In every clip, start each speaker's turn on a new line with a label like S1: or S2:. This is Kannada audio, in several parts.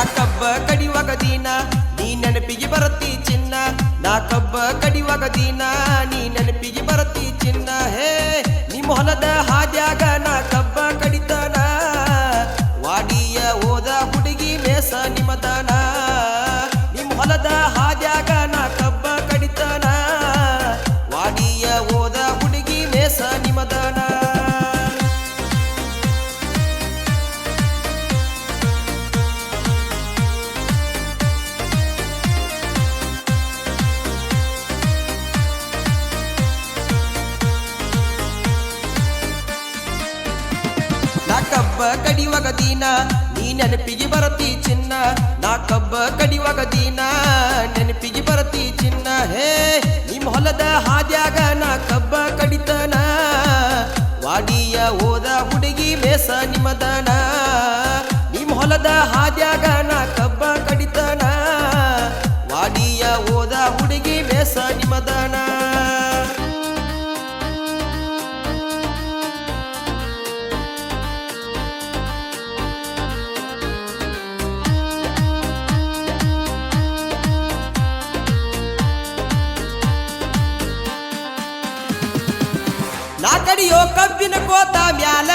S1: ನಾ ಕಬ್ಬ ಕಡಿಯುವಾಗ ದೀನ ನೀ ನೆನಪಿಗೆ ಬರುತ್ತಿ ಚಿನ್ನ. ನಾ ಕಬ್ಬ ಕಡಿಯುವಾಗ ದೀನ ನೀ ನೆನಪಿಗೆ ಕಬ್ಬ ಕಡಿವಾಗ ದೀನ, ನೀ ನೆನಪಿಗೆ ಬರತಿ ಚಿನ್ನ. ನಾ ಕಬ್ಬ ಕಡಿಯುವಾಗ ದೀನ, ನೆನಪಿಗೆ ಬರತಿ ಚಿನ್ನ. ಹೇ ನಿಮ್ಮ ಹೊಲದ ಹಾದ್ಯಾಗ ನಾ ಕಬ್ಬ ಕಡಿತನ. ವಾಡಿಯ ಓದ ಹುಡುಗಿ ಮೇಸ ನಿಮ್ಮದನ. ನಿಮ್ಮ ಹೊಲದ ಹಾದ್ಯಾಗ ನಾ ಕಬ್ಬ ಕಡಿತನ. ವಾಡಿಯ ಓದ ಹುಡುಗಿ ಮೇಸ ನಿಮದನ ನಾ ಕಡಿಯೋ ಕಬ್ಬಿನ ಕೋತ ಮ್ಯಾಲ.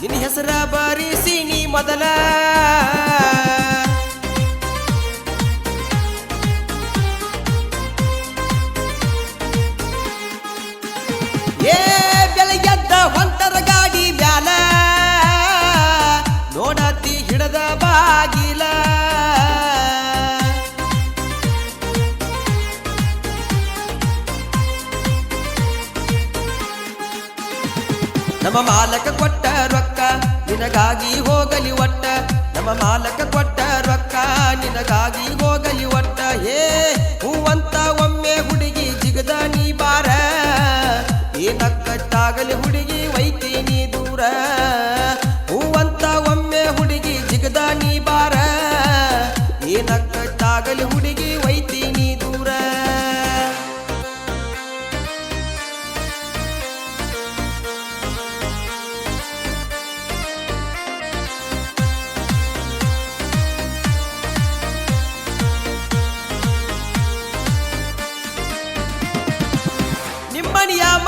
S1: ನಿನ್ನ ಹೆಸರ ಬರೀಸಿ ನೀ ಮೊದಲ. ನಮ್ಮ ಮಾಲಕ ಕೊಟ್ಟ ರೊಕ್ಕ, ನಿನಗಾಗಿ ಹೋಗಲಿ ಒಟ್ಟ. ನಮ್ಮ ಮಾಲಕ ಕೊಟ್ಟ ರೊಕ್ಕ, ನಿನಗಾಗಿ ಹೋಗಲಿ ಒಟ್ಟ. ಏ, ಹೂವಂತ ಒಮ್ಮೆ ಹುಡುಗಿ ಜಿಗದ ನೀ ಬಾರ. ಏನಕ್ಕಟ್ಟಾಗಲಿ ಹುಡುಗಿ ವೈತೀನಿ ದೂರ. ಹೂವಂತ ಒಮ್ಮೆ ಹುಡುಗಿ ಜಿಗದ ನೀ ಬಾರ. ಏನಕ್ಕಟ್ಟಾಗಲಿ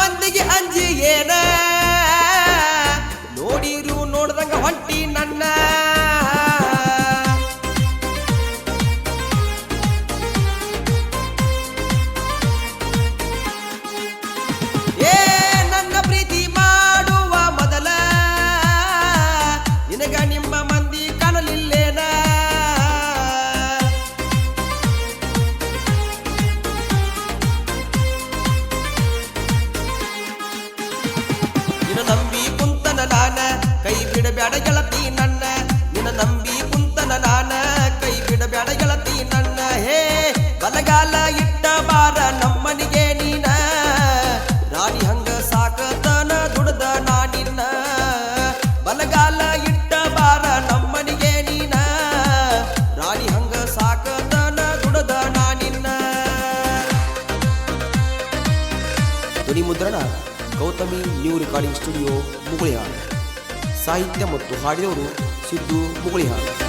S1: ಮಂದಿಗೆ ಅಂಜಿ ಏನ? ನೋಡಿರು ನೋಡ್ದಂಗ ಹೊಂಟಿ ನನ್ನ. ಕೈ ಬಿಡಬೇಡ ಗೆಳತಿ ನನ್ನ ನಿನ್ನ ನಂಬಿ ಕುಂತನ ನಾನ ಕೈ ಬಿಡಬೇಡ ಗೆಳತಿ ನನ್ನ ಹೇ ಬಲಗಾಲ ಇಟ್ಟ ಬಾರ ನಮ್ಮನಿಗೆ ನೀನ ರಾಣಿ ಹಂಗ ಸಾಕತನ ದುಡ್ದ ನಾನಿನ್ನ ಬಲಗಾಲ ಇಟ್ಟ ಬಾರ ನಮ್ಮನಿಗೆ ನೀನ ರಾಣಿ ಹಂಗ ಸಾಕತನ ದುಡ್ದ ನಾನಿನ್ನ ಧ್ವನಿ ಮುದ್ರಣ ಗೌತಮಿ ನ್ಯೂ ರೆಕಾರ್ಡಿಂಗ್ ಸ್ಟುಡಿಯೋ ಮುಗುಳಿಹಾಳ ಸಾಹಿತ್ಯ ಮತ್ತು ಹಾಡಿದವರು ಸಿದ್ದು ಮುಗುಳಿಹಾಳ